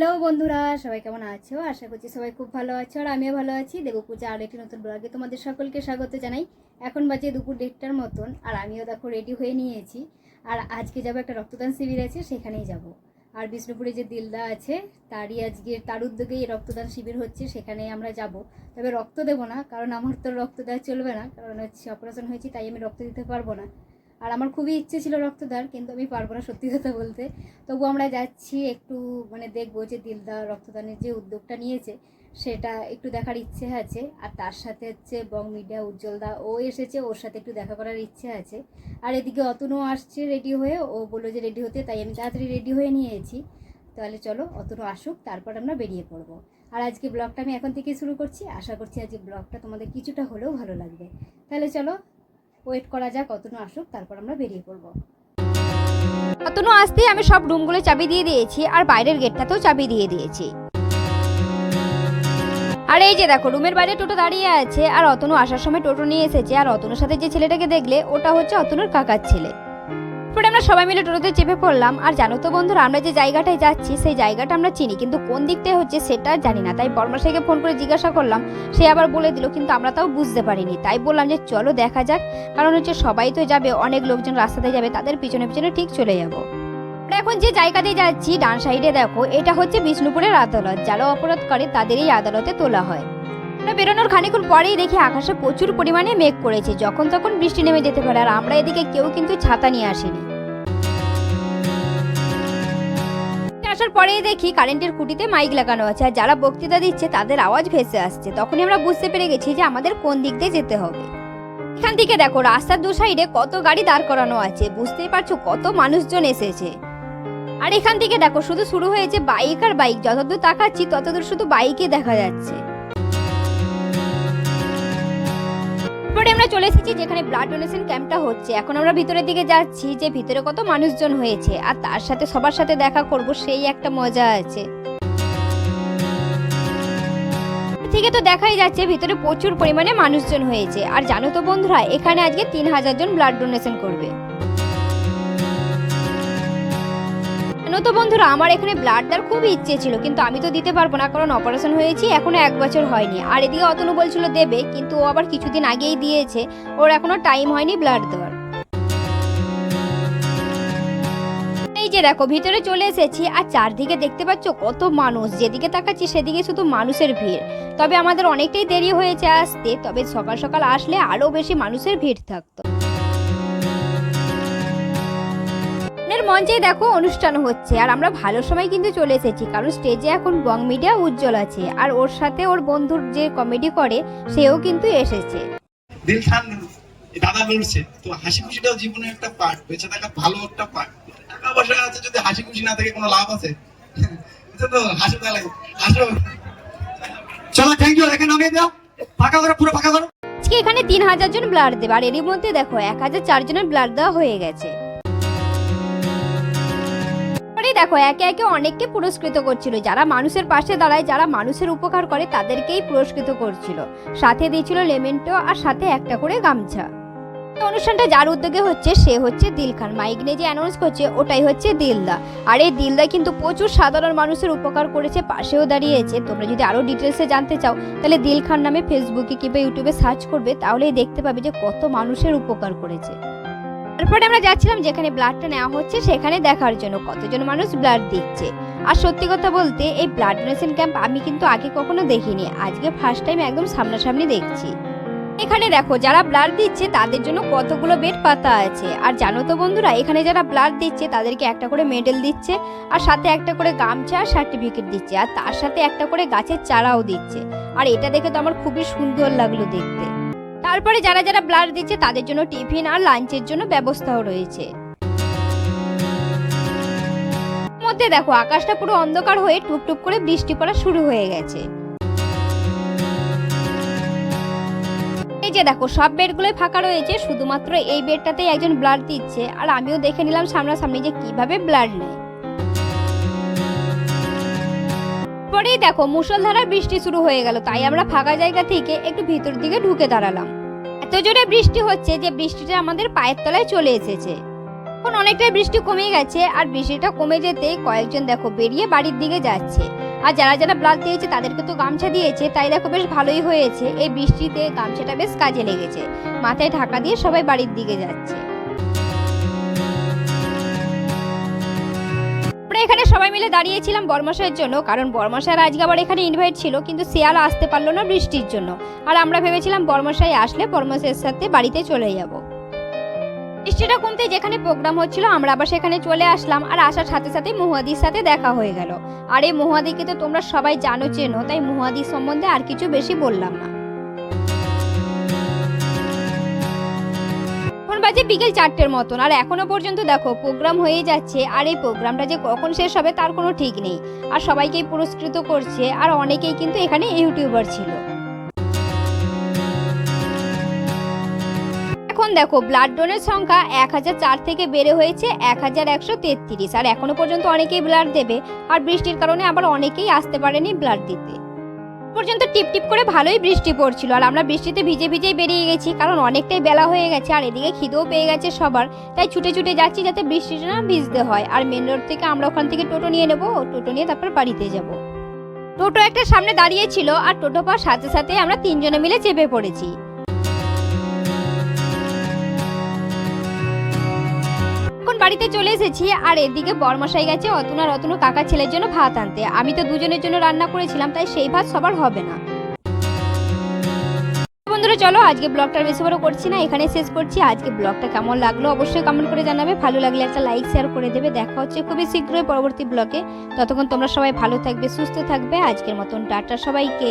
Hello বন্ধুরা, সবাই কেমন আছো? আশা করছি সবাই খুব ভালো আছো আর আমিও ভালো আছি। দেবো পূজা আর একটি নতুন ব্লগে তোমাদের সকলকে স্বাগত জানাই। এখন বাজে দুপুর দেড়টার মতন আর আমিও দেখো রেডি হয়ে নিয়েছি। আর আজকে যাব একটা রক্তদান শিবির আছে, সেখানেই যাব। আর বিষ্ণুপুরে যে দিলদা আছে, তারই আজকে, তার উদ্যোগে এই রক্তদান শিবির হচ্ছে, সেখানে আমরা যাব। তবে রক্ত দেবো না, কারণ আমার তো রক্ত দেওয়া চলবে না, কারণ হচ্ছে অপারেশন হয়েছি, তাই আমি রক্ত দিতে পারব না। আর আমার খুবই ইচ্ছে ছিল রক্ত দেওয়ার কিন্তু আমি পারব না সত্যি কথা বলতে। তবু আমরা যাচ্ছি একটু মানে দেখব যে দিলদা রক্তদানের যে উদ্যোগটা নিয়েছে, সেটা একটু দেখার ইচ্ছে আছে। আর তার সাথে হচ্ছে বং মিডিয়া উজ্জ্বলদা ও এসেছে, ওর সাথে একটু দেখা করার ইচ্ছে আছে। আর এদিকে অতনু আসছে রেডি হয়ে, ও বলল যে রেডি হতে, তাই আমি তাড়াতাড়ি রেডি হয়ে নিয়েছি। তাহলে চলো, অতনু আসুক, তারপর আমরা বেরিয়ে পড়ব। আর আজকে ব্লগটা আমি এখন থেকে শুরু করছি। আশা করছি আজকে ব্লগটা তোমাদের কিছুটা হলেও ভালো লাগবে। তাহলে চলো ওয়েট করা যাক, অতনু আসুক, তারপর আমরা বেরিয়ে পড়ব। অতনু, আসতেই আমি সব রুমগুলো চাবি দিয়ে দিয়েছি আর বাইরের গেটটাতেও চাবি দিয়ে দিয়েছি। আর এই যে দেখো, রুমের বাইরে টোটো দাঁড়িয়ে আছে আর অতনু আসার সময় টোটো নিয়ে এসেছে। আর অতনুর সাথে যে ছেলেটাকে দেখলে, ওটা হচ্ছে অতনুর কাকার ছেলে। পরে আমরা সবাই মিলে টোটোতে চেপে পড়লাম। আর জানো তো বন্ধুরা, আমরা যে জায়গাটায় যাচ্ছি, সেই জায়গাটা আমরা চিনি, কিন্তু কোন দিকটায় হচ্ছে সেটা জানি না। তাই বর্মাশাইকে ফোন করে জিজ্ঞাসা করলাম, সে আবার বলে দিল, কিন্তু আমরা তাও বুঝতে পারিনি। তাই বললাম যে, চলো দেখা যাক। কারণ হচ্ছে সবাই তো যাবে, অনেক লোকজন রাস্তাতে যাবে, তাদের পিছনে পিছনে ঠিক চলে যাব। আমরা এখন যে জায়গাতে যাচ্ছি, ডান সাইডে দেখো, এটা হচ্ছে বিষ্ণুপুরের আদালত। যারা অপরাধ করে তাদের এই আদালতে তোলা হয়। আমরা বেরোনোর খানিক্ষণ পরেই দেখি আকাশে প্রচুর পরিমাণে মেঘ করেছে। যখন তখন বৃষ্টি নেমে যেতে পারে, আর আমরা এদিকে কেউ কিন্তু ছাতা নিয়ে আসিনি। আসার পরেই দেখি কারেন্টের খুঁটিতে মাইক লাগানো আছে, আর যারা বক্তৃতা দিচ্ছে তাদের আওয়াজ ভেসে আসছে। তখনই আমরা বুঝতে পেরে গেছি যে আমাদের কোন দিক দিয়ে যেতে হবে। এখান থেকে দেখো, রাস্তার দু সাইডে কত গাড়ি দাঁড় করানো আছে, বুঝতেই পারছ কত মানুষজন এসেছে। আর এখান থেকে দেখো, শুধু শুরু হয়েছে বাইক আর বাইক, যতদূর তাকাচ্ছি ততদূর শুধু বাইকই দেখা যাচ্ছে। তারপরে আমরা চলে এসেছি যেখানে ব্লাড ডোনেশন ক্যাম্পটা হচ্ছে। এখন আমরা ভিতরের দিকে যাচ্ছি যে ভিতরে কত মানুষজন হয়েছে, আর তার সাথে সবার সাথে দেখা করব, সেই একটা মজা আছে। থেকে তো দেখাই যাচ্ছে, ভিতরে প্রচুর পরিমাণে মানুষজন হয়েছে। আর জানো তো বন্ধুরা, এখানে আজকে তিন হাজার জন ব্লাড ডোনেশন করবে। তো বন্ধুরা, আমার এখানে ব্লাড দেওয়ার খুব ইচ্ছে ছিল, কিন্তু আমি তো দিতে পারব না, কারণ অপারেশন হয়েছি, এখনও এক বছর হয়নি। আর এদিকে অতনু বলছিল দেবে, কিন্তু ও আবার কিছুদিন আগেই দিয়েছে, ওর এখনও টাইম হয়নি ব্লাড দেওয়ার। এই যে দেখো, ভিতরে চলে এসেছি, আর চারদিকে দেখতে পাচ্ছ কত মানুষ, যেদিকে তাকাচ্ছি সেদিকে শুধু মানুষের ভিড়। তবে আমাদের অনেকটাই দেরি হয়েছে আসতে, তবে সকাল সকাল আসলে আরও বেশি মানুষের ভিড় থাকতো। মঞ্চেই দেখো অনুষ্ঠান হচ্ছে। আর আমরা ভালো সময় কিন্তু চলে এসেছি কারণ স্টেজে এখন বং মিডিয়া উজ্জ্বল আছে। আর ওর সাথে ওর বন্ধুর যে কমেডি করে সেও কিন্তু এসেছে। দিল খান দাদা লড়ছে। তো হাসি খুশিটাও জীবনের একটা পার্ট বেঁচে থাকা ভালো একটা পার্ট টাকা পয়সা আছে যদি হাসি খুশি না থাকে কোনো লাভ আছে? তো হাসো তাহলে হাসো চলো থ্যাংক ইউ এখানে নামিয়ে দাও। ফাঁকা করো পুরো ফাঁকা করো। আজকে এখানে তিন হাজার জন ব্লাড দেবে। আর এরই মধ্যে দেখো এক হাজার চার জনের ব্লাড দেওয়া হয়ে গেছে। দেখো, একে একে অনেককে পুরস্কৃত করছিল। যারা মানুষের পাশে দাঁড়ায়, যারা মানুষের উপকার করে, তাদেরকেই পুরস্কৃত করছিল। সাথে দিয়েছিল লেমেন্টো আর সাথে একটা করে গামছা। অনুষ্ঠানটা যার উদ্যোগে হচ্ছে, সে হচ্ছে দিল খান মাইক নিয়ে যে অ্যানাউন্স করছে, ওটাই হচ্ছে দিলদা। আর এই দিলদা কিন্তু প্রচুর সাধারণ মানুষের উপকার করেছে, পাশেও দাঁড়িয়েছে। তোমরা যদি আরও ডিটেলসে জানতে চাও, তাহলে দিল খান নামে ফেসবুকে কিংবা ইউটিউবে সার্চ করবে, তাহলেই দেখতে পাবে যে কত মানুষের উপকার করেছে। তারপরে আমরা যাচ্ছিলাম যেখানে ব্লাডটা নেওয়া হচ্ছে, সেখানে দেখার জন্য কতজন মানুষ ব্লাড দিচ্ছে। আর সত্যি কথা বলতে, এই ব্লাড ডোনেশন ক্যাম্প আমি কিন্তু আগে কখনো দেখিনি, আজকে ফার্স্ট টাইম একদম সামনাসামনি দেখছি। এখানে দেখো, যারা ব্লাড দিচ্ছে, তাদের জন্য কতগুলো বেড পাতা আছে। আর জানো তো বন্ধুরা, এখানে যারা ব্লাড দিচ্ছে, তাদেরকে একটা করে মেডেল দিচ্ছে, আর সাথে একটা করে গামছা আর সার্টিফিকেট দিচ্ছে, আর তার সাথে একটা করে গাছের চারাও দিচ্ছে। আর এটা দেখে তো আমার খুবই সুন্দর লাগল দেখতে। তারপরে যারা যারা ব্লাড দিচ্ছে, তাদের জন্য টিফিন আর লাঞ্চের জন্য ব্যবস্থাও রয়েছে। মধ্যে দেখো, আকাশটা পুরো অন্ধকার হয়ে টুপটুপ করে বৃষ্টি পড়া শুরু হয়ে গেছে। এই যে দেখো, সব বেডগুলোই ফাঁকা রয়েছে, শুধুমাত্র এই বেডটাতেই একজন ব্লাড দিচ্ছে। আর আমিও দেখে নিলাম সামনাসামনি যে কীভাবে ব্লাড নেয়। পরেই দেখো, মুষলধারার বৃষ্টি শুরু হয়ে গেল। তাই আমরা ফাঁকা জায়গা থেকে একটু ভিতর দিকে ঢুকে দাঁড়ালাম। এত জোরে বৃষ্টি হচ্ছে যে বৃষ্টিটা আমাদের পায়ের তলায় চলে এসেছে। এখন অনেকটাই বৃষ্টি কমে গেছে আর বৃষ্টিটা কমে যেতেই কয়েকজন দেখো বেরিয়ে বাড়ির দিকে যাচ্ছে। আর যারা যারা ব্লাড দিয়েছে তাদেরকে তো গামছা দিয়েছে, তাই দেখো বেশ ভালোই হয়েছে। এই বৃষ্টিতে গামছাটা বেশ কাজে লেগেছে। মাথায় ঢাকা দিয়ে সবাই বাড়ির দিকে যাচ্ছে। এখানে সবাই মিলে দাঁড়িয়েছিলাম বর্মশাইয়ের জন্য, কারণ বর্মশাইয়ের আজকে আবার এখানে ইনভাইট ছিল, কিন্তু শিয়াল আসতে পারল না বৃষ্টির জন্য। আর আমরা ভেবেছিলাম বর্মশাই আসলে বর্মশাইয়ের সাথে বাড়িতে চলে যাব। বৃষ্টিটা কমতে যেখানে প্রোগ্রাম হচ্ছিল, আমরা আবার সেখানে চলে আসলাম, আর আসার সাথে সাথে মহুয়াদির সাথে দেখা হয়ে গেল। আর এই মহুয়াদিকে তো তোমরা সবাই জানো, চেনো, তাই মহুয়াদির সম্বন্ধে আর কিছু বেশি বললাম না। বাজে বিকেল চারটের মতন। আর এখনও পর্যন্ত দেখো প্রোগ্রাম হয়ে যাচ্ছে। আর এই প্রোগ্রামটা যে কখন শেষ হবে তার কোনো ঠিক নেই। আর সবাইকেই পুরস্কৃত করছে। আর অনেকেই কিন্তু এখানে ইউটিউবার ছিল। এখন দেখো ব্লাড ডোনের সংখ্যা এক হাজার চার থেকে বেড়ে হয়েছে এক হাজার একশো তেত্রিশ। আর এখনও পর্যন্ত অনেকেই ব্লাড দেবে। আর বৃষ্টির কারণে আবার অনেকেই আসতে পারেনি ব্লাড দিতে। পর্যন্ত টিপ টিপ করে ভালোই বৃষ্টি পড়ছিল আর আমরা বৃষ্টিতে ভিজে ভিজেই বেরিয়ে গেছি, কারণ অনেকটাই বেলা হয়ে গেছে আর এদিকে খিদেও পেয়ে গেছে সবার। তাই ছুটে ছুটে যাচ্ছি যাতে বৃষ্টিটা না ভিজতে হয়। আর মেন রোড থেকে আমরা ওখান থেকে টোটো নিয়ে নেব, টোটো নিয়ে তারপর বাড়িতে যাব। টোটো একটা সামনে দাঁড়িয়ে ছিল আর টোটো পাওয়ার সাথে সাথে আমরা তিনজনে মিলে চেপে পড়েছি। বাড়িতে চলে এসেছি, আর এদিকে বরমশাই গেছে অতনা রতন কাকা ছেলের জন্য ভাত আনতে। আমি তো দুজনের জন্য রান্না করেছিলাম, তাই সেই ভাত সবার হবে না। বন্ধুরা, চলো আজকে ব্লগটা বেশি বড় করছি না, এখানে শেষ করছি। আজকে ব্লগটা কেমন লাগল অবশ্যই কমেন্ট করে জানাবে। ভালো লাগলে একটা লাইক শেয়ার করে দেবে। দেখা হচ্ছে খুবই শীঘ্রই পরবর্তী ব্লগে। ততক্ষণ তোমরা সবাই ভালো থাকবে, সুস্থ থাকবে। আজকের মতন টাটা সবাইকে।